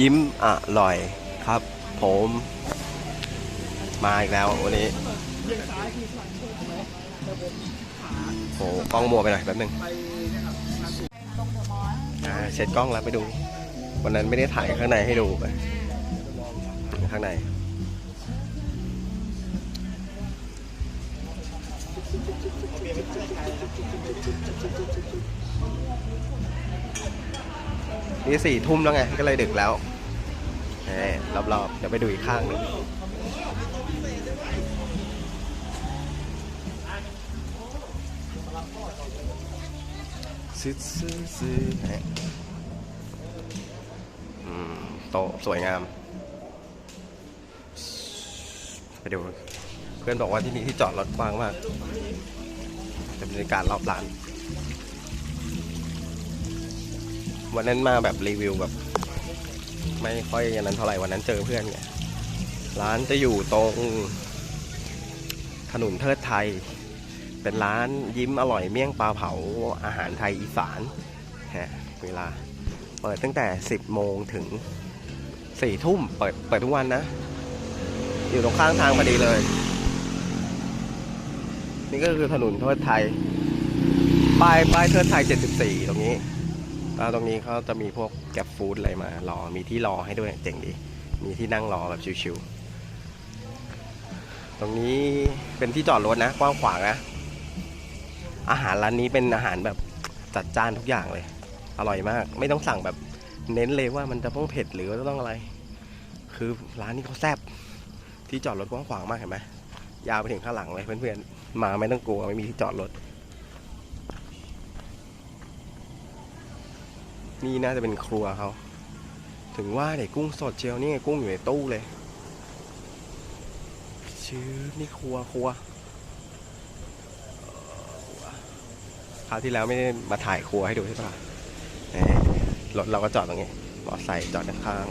ยิ้มอร่อยครับ ผมมาอีกแล้ววันนี้โอ้กล้องมัวไปหน่อยแป๊บนึงอ่าเช็ดกล้องแล้วไปดู วันนั้นไม่ได้ถ่ายข้างในให้ดูไปข้างใน นี่สี่ทุ่มแล้วไง ก็เลยดึกแล้วรอบๆ เดี๋ยวไปดูอีกข้างนึงซื้อซื้อซื้อโตสวยงาม ไปดู เพื่อนบอกว่าที่นี่ที่จอดรถกว้างมากแต่บรรยากาศรอบร้าน วันนั้นมาแบบรีวิวแบบไม่ค่อยอย่างนั้นเท่าไหร่วันนั้นเจอเพื่อนไงร้านจะอยู่ตรงถนนเทิดไทย เป็นร้านยิ้มอร่อยเมี่ยงปลาเผาอาหารไทยอีสานฮะเวลาเปิดตั้งแต่ 10 โมงถึง 4 ทุ่มเปิดเปิดทุกวันนะ อยู่ตรงข้างทางพอดีเลย นี่ก็คือถนนเทิดไทยป้ายป้ายเทิดไทย 74 ตรงนี้ แล้วตรงนี้เขาจะมีพวกแก็บฟู้ดอะไรมารอ มีที่รอให้ด้วยเจ๋งดี มีที่นั่งรอแบบชิวๆ ตรงนี้เป็นที่จอดรถนะกว้างขวางนะ อาหารร้านนี้เป็นอาหารแบบจัดจ้านทุกอย่างเลย อร่อยมาก ไม่ต้องสั่งแบบเน้นเลยว่ามันจะต้องเผ็ดหรือว่าต้องอะไร คือร้านนี้เขาแซ่บ ที่จอดรถกว้างขวางมากเห็นไหมยาวไปถึงข้างหลังเลยเพื่อนๆ มาไม่ต้องกลัวไม่มีที่จอดรถ นี่น่าจะเป็นครัวเขา ถึงว่าเด็กกุ้งสดเชียวนี่ไงกุ้งอยู่ในตู้เลย ชื่อนี่ครัวครัวคราวที่แล้วไม่ได้มาถ่ายครัวให้ดูใช่ปะรถเราก็จอดตรงนี้มอไซค์จอดข้าง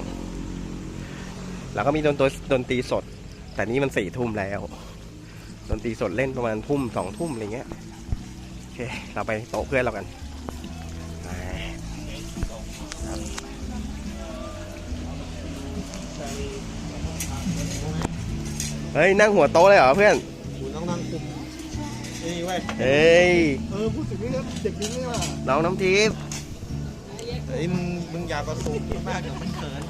ๆแล้วก็มีดนตรีดนตรีสด แต่นี่มันสี่ทุ่มแล้ว ดนตรีสดเล่นประมาณทุ่มสองทุ่มอะไรเงี้ย โอเค เราไปโต๊ะเพื่อนเรากัน เฮ้ย นั่งหัวโต๊ะเลยเหรอเพื่อนคุณต้องนั่งคุมนี่เว้ยเฮ้ย เออพูดถึงนี่ก็เด็กนี่นี่ว่ะน้องน้ำทิพย์เฮ้ยมึงมึงอย่ากระซูมมากเดี๋ยวมันเขิน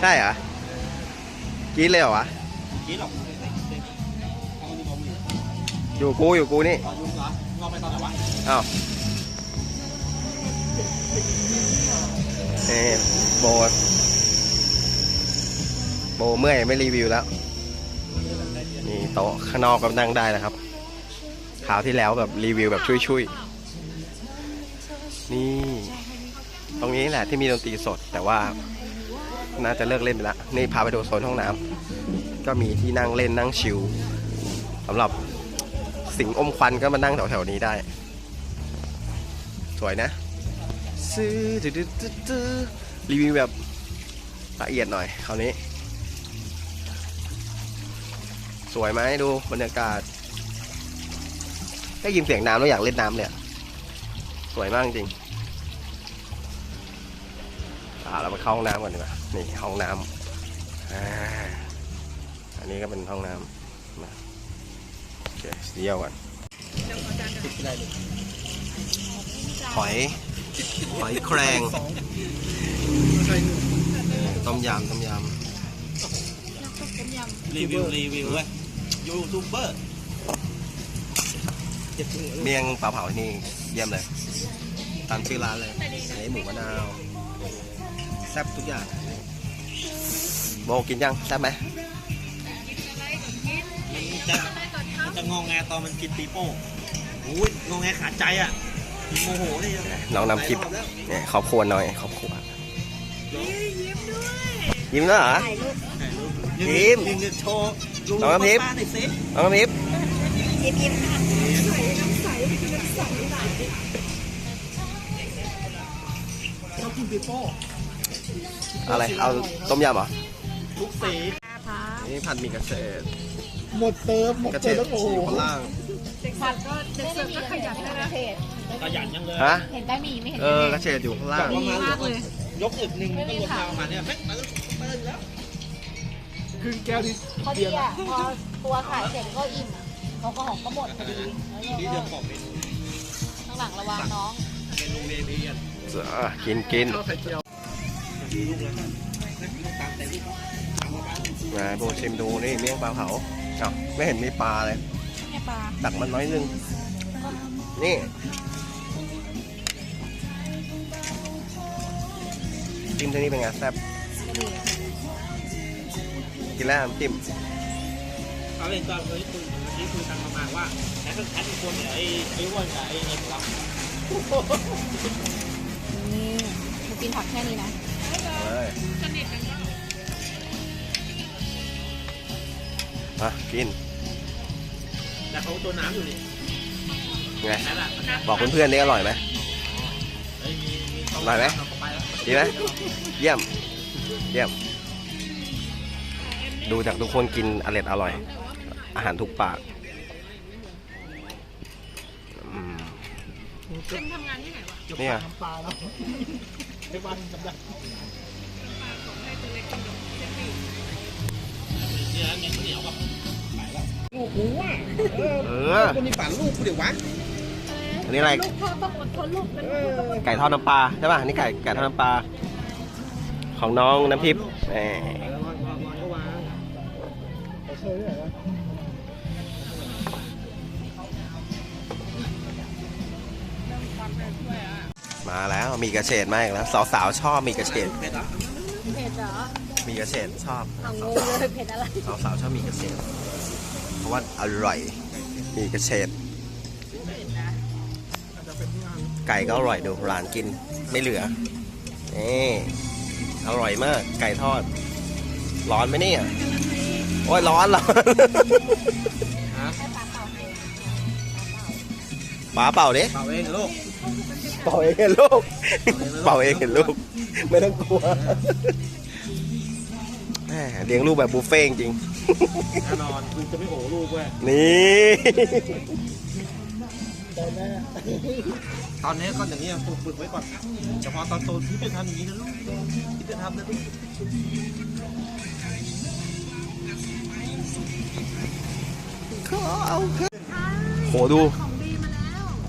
ใช่เหรอกินเลยเหรอวะคิดหรอกอยู่กูอยู่กูนี่ตอนยุ่งเหรอเราไปตอนไหนวะอ้าว เอ้โบ โบเมื่อยไม่รีวิวแล้ว นี่โต๊ะข้างนอกก็นั่งได้นะครับคราวที่แล้วแบบรีวิวแบบช่วยๆ นี่ ตรงนี้แหละที่มีดนตรีสด แต่ว่าน่าจะเลิกเล่นไปแล้วนี่พาไปดูโซนห้องน้ำก็มีที่นั่งเล่นนั่งชิลสำหรับสิงอมควันก็มานั่งแถวๆนี้ได้ สวยนะ ซื้อดืดๆรีวิวแบบละเอียดหน่อยคราวนี้ สวยไหมดูบรรยากาศ ได้ยินเสียงน้ำแล้วอยากเล่นน้ำเลยสวยมากจริงอ่าเราไปเข้าห้องน้ำก่อนดีกว่านี่ห้องน้ำอ่าอันนี้ก็เป็นห้องน้ำโอเคเดี่ยวก่อน หอย หอยแครง ต้มยำต้มยรีวิวรีวิวเว้ยยูทูบเบอร์ำเมี่ยงปลาเผาที่นี่เยี่ยมเลย ตามชื่อร้านเลยไอ้หมูมะนาว แซ่บทุกอย่างโบกินยังแซ่บไหมมันจะมันจะงองแงตอนมันกินปีโป้โอ้ยงองแงขาดใจอะ โมโหเลยน้องนำคลิปเนี่ยครอบครัวหน่อยครอบครัวยิ้มด้วยเหรอ ยิ้ม ยิงโชว์น้องน้ำทิพย์ป้าหน่อยสิน้องน้ำทิพย์ยิ้มยิ้มค่ะชอบกินปีโป้อะไร เอาต้มยำเหรอ ทุกสีนี่ผัดหมี่กระเฉดหมดเติมหมดกระเฉเติมดแล้วโอ้โหอยู่ข้าง ล่างผัดก็เด็กเสิร์ฟก็ขยันนะนะกขยันยังเลยฮะเห็นได้มีไม่เห็นเออกระเฉดอยู่ข้างล่างประมาณมากเลยยกอึกหนึ่งก็รวมยาวประมาณเนี้ยแม่งมันก็เปิ้ลแล้วครึ่งแก้วที่พอดีอะพอตัวขายเสร็จก็อิ่มอะเขาก็ของก็หมดพอดีแล้วนี่ก็เดี๋ยวบอกเมนูข้างหลังระวังน้องเมนูเบบี้กันอะกินกินข้าวไข่เจียวมีลูกแล้วนะลูกตามแต่ลูกตามมาบ้างมาโบชิมดูนี่เมี่ยงปลาเผาเอ้าไม่เห็นมีปลาเลยแม่ ปลาตักมันน้อยนึง นี่ จิ้มที่นี่เป็นไงแซ่บก็ดีกินแล้วน้ำจิ้มเขาเล่นก็เคยคุยเมื่อกี้คุยกันประมาณว่าแอปแอปเป็นคนเนี่ยไอ้ไอ้อ้วนกับไอ้เอ็มเรานี่หนูกินผักแค่นี้นะเลยมากิน แต่เขาตัวน้ำอยู่นี่ไงแอปอะบอกเพื่อนๆนี่อร่อยไหม เฮ้ยมีมีเขาอร่อยไหมเขาไปแล้วดีไหมเยี่ยม เยี่ยม ดูจากทุกคนกินอร่อยอร่อย อาหารถูกปากอืมเก็บทำงานที่ไหนวะเนี่ย น้ำปลาแล้วในวันจำได้เนี่ยมีข้าวเหนียวกั ลูกกูอะเออเออคนนี้ปั่นลูกกูเดี๋ยววะอันนี้อะไร ลูกพ่อต้องอดทนลูกเป็นไก่ทอดน้ำปลาใช่ป่ะ นี่ไก่ไก่ทอดน้ำปลา ของน้องน้ำทิพย์แหมเออวางวางวางก็วางเขาเคยด้วยเหรอมาแล้วมีกระเฉดมาอีกแล้ว สาวๆชอบมีกระเฉดเป็ดอะเผ็ดเหรอ มีกระเฉดชอบเอางงเลยเผ็ดอะไรสาวๆชอบมีกระเฉดเพราะว่าอร่อย มีกระเฉดไก่ก็อร่อยดูร้านกินไม่เหลือนี่อร่อยมาก ไก่ทอด ร้อนไหมเนี่ย โอ้ยร้อนร้อนให้ปลาเป่าให้ป๋าเป่าดิเป่าเองลูกเป่าเองเห็นลูกเป่าเองเห็นลูก ไม่ต้องกลัวแหม เลี้ยงลูกแบบบุฟเฟ่ต์จริงแน่นอนกูจะไม่โอ้ลูกเว้ยๆนี่ตอนแม่ตอนนี้ก็อย่างนี้ยฝึกฝึกไว้ก่อนเฉพาะตอนโตที่เป็นทำอย่างนี้นะลูกที่เป็นทำนะลูกโหดู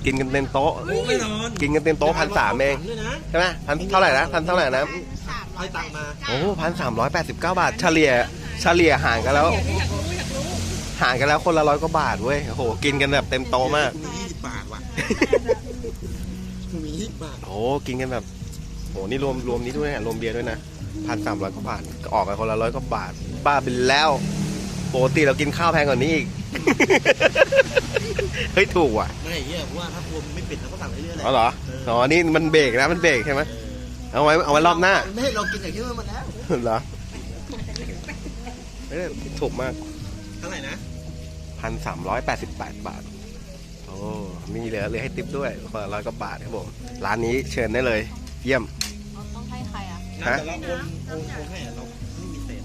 กินกันเต็มโต๊ะแน่นอนกินกันเต็มโต๊ะพันสามเองด้วยนะใช่ไหมพันเท่าไหร่นะพันเท่าไหร่นะ ให้ตังค์มาโอ้พันสามร้อยแปดสิบเก้าบาท เฉลี่ยเฉลี่ยห่างกันแล้ว ห่างกันแล้วคนละร้อยกว่าบาทเว้ย โอ้โห กินกันแบบเต็มโต๊ะมาก มียี่สิบบาทว่ะ มียี่สิบบาท โอ้โหกินกันแบบโหนี่รวมรวมนี้ด้วยนะรวมเบียร์ด้วยนะพันสามร้อยกว่าบาทออกกันคนละร้อยกว่าบาท บ้าไปแล้วปกติเรากินข้าวแพงกว่านี้อีก เฮ้ยถูกว่ะไม่เหี้ยเพราะว่าถ้าครัวมันไม่ปิดเราก็สั่งเรื่อยๆแหละอ๋อเหรออ๋อ นี่มันเบรกนะ มันเบรกใช่ไหม เอาไว้เอาไว้รอบหน้า ไม่ให้เรากินอย่างที่มันแล้วเหรอเอ้ยถูกมากเท่าไหร่นะพันสามร้อยแปดสิบแปดบาท โอ้มีเหลือเหลือให้ติปด้วยคนละร้อยกว่าบาทครับผมร้านนี้เชิญได้เลย เยี่ยมต้องให้ใครอะฮะแต่เราโอนโอนโอนให้เราไม่มีเศษ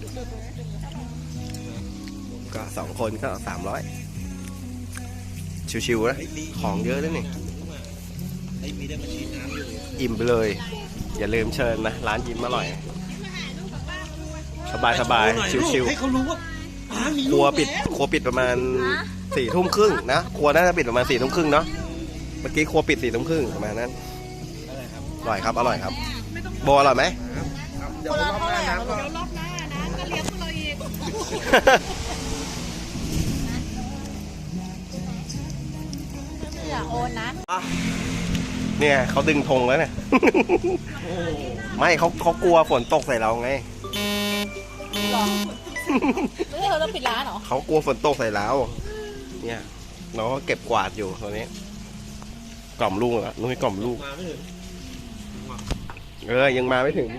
ก็สองคนก็สามร้อยชิวๆนะเฮ้ยดีของเยอะด้วยนี่ไอ้ยมีได้มาฉีดน้ำอยู่อิ่มไปเลย อย่าลืมเชิญนะ ร้านยิ้มอร่อย สบายสบายๆชิวให้เขารู้ว่าป้ามีๆคลูรักวปิดครัวปิดประมาณสี่ทุ่มครึ่งนะครัวน่าจะปิดประมาณสี่ทุ่มครึ่งเนาะเมื่อกี้ครัวปิดสี่ทุ่มครึ่งประมาณนั้นอะไรครับอร่อยครับอร่อยครับโบอร่อยไหมเดี๋ยวรอบหน้าน้ำก็รอบหน้านะก็เลี้ยงพวกเราอีกอย่าโอนนะ เนี่ยเขาดึงธงแล้วเนี่ยโอ้โหไม่เขาเขากลัวฝนตกใส่เราไง หรอไม่ใช่เราต้องปิดร้านเหรอ เขากลัวฝนตกใส่เรา เนี่ยเราก็เก็บกวาดอยู่ตอนนี้ กล่อมลูกแล้วนุ้ยกล่อมลูก มาไม่ถึงเออ ยังมาไม่ถึง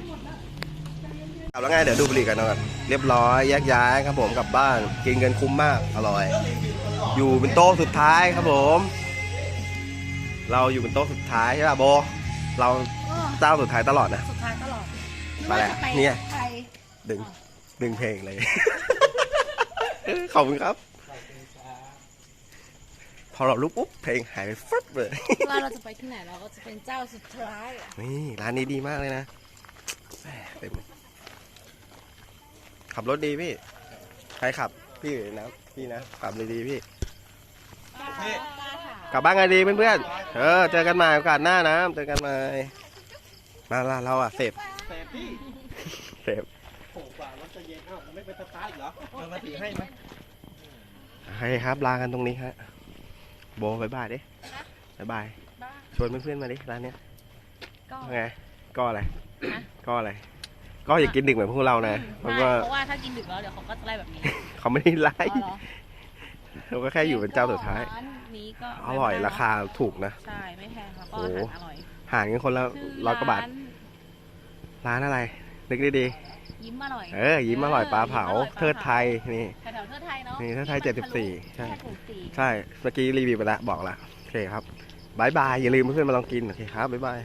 กลับแล้วไง เดี๋ยวดูบุหรี่กันหน่อยเรียบร้อยแยกย้ายครับผมกลับบ้าน กินกันคุ้มมาก อร่อย อยู่เป็นโต๊ะสุดท้ายครับผม เราอยู่เป็นโต๊ะสุดท้ายใช่ป่ะโบ เราเจ้าสุดท้ายตลอดนะ สุดท้ายตลอดมาแล้วเนี่ย ใครดึงดึงเพลงเลย ขอบคุณครับพพอเราลุกปุ๊บเพลงหายไปฟึบเลยว่าเราจะไปที่ไหนเราก็จะเป็นเจ้าสุดท้ายอะนี่ ร้านนี้ดีมากเลยนะแหม่เต็มขับรถดีพี่ ใครขับ พี่หรือนะพี่นะ ขับดีๆพี่นี่ กลับบ้านกันดีเพื่อนๆ เออ เจอกันใหม่โอกาสหน้านะ เจอกันใหม่มาละเราอะเสพแต่พี่เสพโผล่กว่ามันจะเย็นเอ้ามันไม่ไปสตาร์ทอีกเหรอมันมาถือให้ไหมโอเคครับ ลากันตรงนี้ฮะโบบายบายดิบายบาย ชวนเพื่อนๆมาดิร้านเนี้ยก็ว่าไงก็อะไรฮะก็อะไร ก็อย่ากินดึกเหมือนพวกเรานะเพไม่ราะว่าเพราะว่าถ้ากินดึกแล้วเดี๋ยวเขาก็จะไล่แบบนี้ เขาไม่ได้ไล่อ๋อ เหรอเราก็แค่อยู่เป็นเจ้าสุดท้าย ร้านนี้ก็อร่อยราคาถูกนะ ใช่ไม่แพงแล้วก็โอ้อาหารอร่อยห่างกันคนละชื่ร้อยกว่าบาทร้นร้านอะไร นึกดียิ้มอร่อยๆ เออยิ้มอร่อยปลาเผา เทิดไทย นี่ แถวๆเทิดไทยเนาะนี่เทิดไทยที่มัน74 ใช่ แค่ถูกสี่ใช่ เมื่อกี้รีวิวไปแล้วบอกละ โอเคครับบายบาย อย่าลืมเพื่อนๆมาลองกิน โอเคครับบายบาย